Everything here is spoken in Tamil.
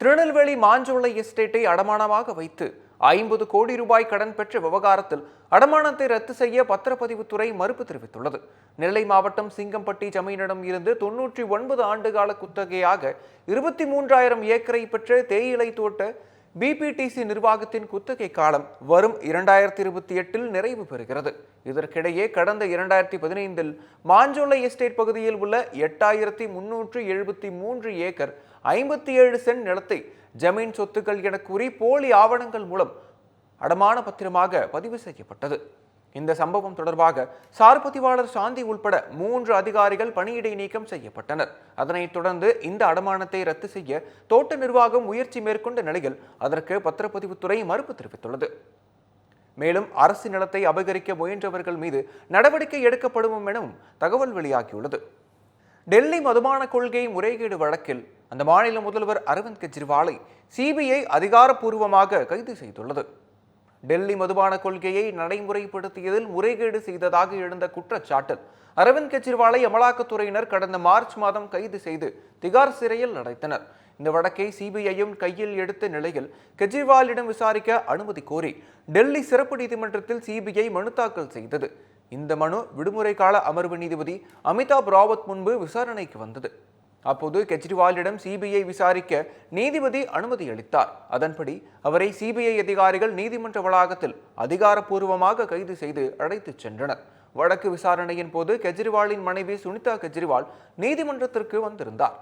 திருநெல்வேலி மாஞ்சோலை எஸ்டேட்டை அடமானமாக வைத்து ஐம்பது கோடி ரூபாய் கடன் பெற்ற விவகாரத்தில் அடமானத்தை ரத்து செய்ய பத்திரப்பதிவுத்துறை மறுப்பு தெரிவித்துள்ளது. நெல்லை மாவட்டம் சிங்கம்பட்டி ஜமீனிடம் இருந்து தொன்னூற்றி ஒன்பது ஆண்டுகால குத்தகையாக இருபத்தி மூன்றாயிரம் ஏக்கரை பெற்ற தேயிலை தோட்ட பிபிடிசி நிர்வாகத்தின் குத்தகை காலம் வரும் இரண்டாயிரத்தி இருபத்தி எட்டில் நிறைவு பெறுகிறது. இதற்கிடையே கடந்த இரண்டாயிரத்தி பதினைந்தில் மாஞ்சோலை எஸ்டேட் பகுதியில் உள்ள எட்டாயிரத்தி முன்னூற்று எழுபத்தி மூன்று ஏக்கர் ஐம்பத்தி ஏழு சென்ட் நிலத்தை ஜமீன் சொத்துக்கள் என கூறி போலி ஆவணங்கள் மூலம் அடமான பத்திரமாக பதிவு செய்யப்பட்டது. இந்த சம்பவம் தொடர்பாக சார் பதிவாளர் சாந்தி உள்பட மூன்று அதிகாரிகள் பணியிடை நீக்கம் செய்யப்பட்டனர். அதனைத் தொடர்ந்து இந்த அடமானத்தை ரத்து செய்ய தோட்ட நிர்வாகம் முயற்சி மேற்கொண்ட நிலையில் அதற்கு பத்திரப்பதிவுத்துறை மறுப்பு தெரிவித்துள்ளது. மேலும் அரசு நிலத்தை அபகரிக்க முயன்றவர்கள் மீது நடவடிக்கை எடுக்கப்படும் எனவும் தகவல் வெளியாகியுள்ளது. டெல்லி மதுபான கொள்கை முறைகேடு வழக்கில் அந்த மாநில முதல்வர் அரவிந்த் கெஜ்ரிவாலை சிபிஐ அதிகாரப்பூர்வமாக கைது செய்துள்ளது. டெல்லி மதுபான கொள்கையை நடைமுறைப்படுத்தியதில் முறைகேடு செய்ததாக எழுந்த குற்றச்சாட்டில். அரவிந்த் கெஜ்ரிவாலை அமலாக்கத்துறையினர் கடந்த மார்ச் மாதம் கைது செய்து திகார் சிறையில் அடைத்தனர். இந்த வழக்கை சிபிஐயும் கையில் எடுத்த நிலையில் கெஜ்ரிவாலிடம் விசாரிக்க அனுமதி கோரி டெல்லி சிறப்பு நீதிமன்றத்தில் சிபிஐ மனு தாக்கல் செய்தது. இந்த மனு விடுமுறை கால அமர்வு நீதிபதி அமிதாப் ராவத் முன்பு விசாரணைக்கு வந்தது. அப்போது கெஜ்ரிவாலிடம் சிபிஐ விசாரிக்க நீதிபதி அனுமதி அளித்தார். அதன்படி அவரை சிபிஐ அதிகாரிகள் நீதிமன்ற வளாகத்தில் அதிகாரப்பூர்வமாக கைது செய்து அழைத்துச் சென்றனர். வழக்கு விசாரணையின் போது கெஜ்ரிவாலின் மனைவி சுனிதா கெஜ்ரிவால் நீதிமன்றத்திற்கு வந்திருந்தார்.